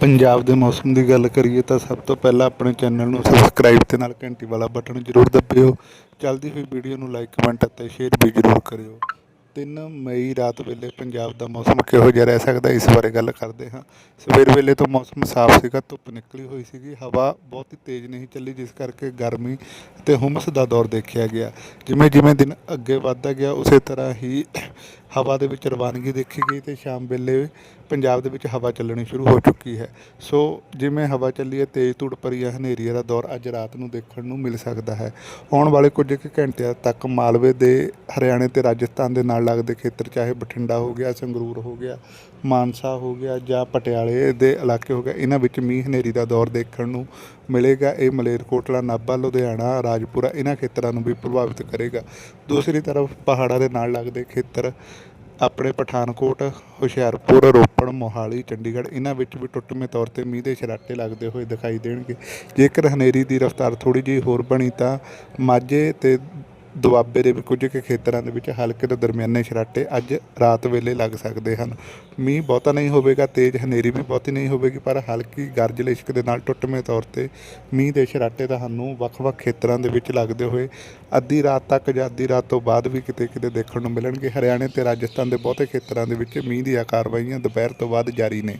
ਪੰਜਾਬ ਦੇ ਮੌਸਮ ਦੀ ਗੱਲ ਕਰੀਏ ਤਾਂ ਸਭ ਤੋਂ ਪਹਿਲਾਂ ਆਪਣੇ ਚੈਨਲ ਨੂੰ ਸਬਸਕ੍ਰਾਈਬ ਤੇ ਨਾਲ ਘੰਟੀ ਵਾਲਾ ਬਟਨ ਜ਼ਰੂਰ ਦਬਿਓ। ਚੱਲਦੀ ਹੋਈ ਵੀਡੀਓ ਨੂੰ ਲਾਈਕ ਕਮੈਂਟ ਅਤੇ ਸ਼ੇਅਰ ਵੀ ਜ਼ਰੂਰ ਕਰਿਓ। 3 ਮਈ ਰਾਤ ਵੇਲੇ ਪੰਜਾਬ ਦਾ ਮੌਸਮ ਕਿਹੋ ਜਿਹਾ ਰਹਿ ਸਕਦਾ ਇਸ ਬਾਰੇ ਗੱਲ ਕਰਦੇ ਹਾਂ। ਸਵੇਰ ਵੇਲੇ ਤੋਂ ਮੌਸਮ ਸਾਫ਼ ਸੀਗਾ, ਧੁੱਪ ਨਿਕਲੀ ਹੋਈ ਸੀਗੀ। ਹਵਾ ਬਹੁਤ ਹੀ ਤੇਜ਼ ਨਹੀਂ ਚੱਲੀ, ਜਿਸ ਕਰਕੇ ਗਰਮੀ ਅਤੇ ਹੁਮਸ ਦਾ ਦੌਰ ਦੇਖਿਆ ਗਿਆ। ਜਿਵੇਂ ਜਿਵੇਂ ਦਿਨ ਅੱਗੇ ਵੱਧਦਾ ਗਿਆ, ਉਸੇ ਤਰ੍ਹਾਂ ਹੀ ਹਵਾ ਦੇ ਵਿੱਚ ਰਵਾਨਗੀ ਦੇਖੀ ਗਈ ਤੇ ਸ਼ਾਮ ਵੇਲੇ ਪੰਜਾਬ ਦੇ ਵਿੱਚ ਹਵਾ ਚੱਲਣੀ ਸ਼ੁਰੂ ਹੋ ਚੁੱਕੀ ਹੈ। ਸੋ ਜਿਵੇਂ ਹਵਾ ਚੱਲੀ ਹੈ, ਤੇਜ਼ ਧੁੜ ਭਰੀ ਹੈ, ਹਨੇਰੀ ਦਾ ਦੌਰ ਅੱਜ ਰਾਤ ਨੂੰ ਦੇਖਣ ਨੂੰ ਮਿਲ ਸਕਦਾ ਹੈ। ਆਉਣ ਵਾਲੇ ਕੁਝ ਕੁ ਘੰਟਿਆਂ ਤੱਕ ਮਾਲਵੇ ਦੇ ਹਰਿਆਣੇ ਤੇ ਰਾਜਸਥਾਨ ਦੇ ਨਾਲ ਲੱਗਦੇ ਖੇਤਰ, ਚਾਹੇ ਬਠਿੰਡਾ ਹੋ ਗਿਆ, ਸੰਗਰੂਰ ਹੋ ਗਿਆ, ਮਾਨਸਾ ਹੋ ਗਿਆ ਜਾਂ ਪਟਿਆਲੇ ਦੇ ਇਲਾਕੇ ਹੋ ਗਿਆ, ਇਹਨਾਂ ਵਿੱਚ ਮੀਂਹ ਹਨੇਰੀ ਦਾ ਦੌਰ ਦੇਖਣ ਨੂੰ ਮਿਲੇਗਾ, ਇਹ ਮਲੇਰਕੋਟਲਾ ਨਾਭਾ, ਲੁਧਿਆਣਾ, ਰਾਜਪੁਰਾ, ਇਹਨਾਂ ਖੇਤਰਾਂ ਨੂੰ ਵੀ ਪ੍ਰਭਾਵਿਤ ਕਰੇਗਾ। ਦੂਸਰੀ ਤਰਫ ਪਹਾੜਾਂ ਦੇ ਨਾਲ ਲੱਗਦੇ ਖੇਤਰ, ਆਪਣੇ ਪਠਾਨਕੋਟ, ਹੁਸ਼ਿਆਰਪੁਰ, ਰੋਪੜ, ਮੋਹਾਲੀ, ਚੰਡੀਗੜ੍ਹ, ਇਹਨਾਂ ਵਿੱਚ ਵੀ ਟੁੱਟਵੇਂ ਤੌਰ ਤੇ ਮੀਂਹ ਦੇ ਛਰਾਟੇ ਲੱਗਦੇ ਹੋਏ ਦਿਖਾਈ ਦੇਣਗੇ। ਜੇਕਰ ਹਨੇਰੀ ਦੀ ਰਫ਼ਤਾਰ ਥੋੜੀ ਜਿਹੀ ਹੋਰ ਬਣੀ ਤਾਂ ਮਾਝੇ ਤੇ ਦੁਆਬੇ ਦੇ ਵੀ ਕੁਝ ਕੁ ਖੇਤਰਾਂ ਦੇ ਵਿੱਚ ਹਲਕੇ ਤੋਂ ਦਰਮਿਆਨੇ ਛਰਾਟੇ ਅੱਜ ਰਾਤ ਵੇਲੇ ਲੱਗ ਸਕਦੇ ਹਨ। ਮੀਂਹ ਬਹੁਤਾ ਨਹੀਂ ਹੋਵੇਗਾ, ਤੇਜ਼ ਹਨੇਰੀ ਵੀ ਬਹੁਤੀ ਨਹੀਂ ਹੋਵੇਗੀ, ਪਰ ਹਲਕੀ ਗਰਜ ਲਿਸ਼ਕ ਦੇ ਨਾਲ ਟੁੱਟਵੇਂ ਤੌਰ ਤੇ ਮੀਂਹ ਦੇ ਛਰਾਟੇ ਤੁਹਾਨੂੰ ਵੱਖ-ਵੱਖ ਖੇਤਰਾਂ ਦੇ ਵਿੱਚ ਲੱਗਦੇ ਹੋਏ ਅੱਧੀ ਰਾਤ ਤੱਕ ਜਾਂ ਅੱਧੀ ਰਾਤ ਤੋਂ ਬਾਅਦ ਵੀ ਕਿਤੇ ਕਿਤੇ ਦੇਖਣ ਨੂੰ ਮਿਲਣਗੇ। ਹਰਿਆਣੇ ਤੇ ਰਾਜਸਥਾਨ ਦੇ ਬਹੁਤੇ ਖੇਤਰਾਂ ਦੇ ਵਿੱਚ ਮੀਂਹ ਦੀਆਂ ਕਾਰਵਾਈਆਂ ਦੁਪਹਿਰ ਤੋਂ ਬਾਅਦ ਜਾਰੀ ਨੇ।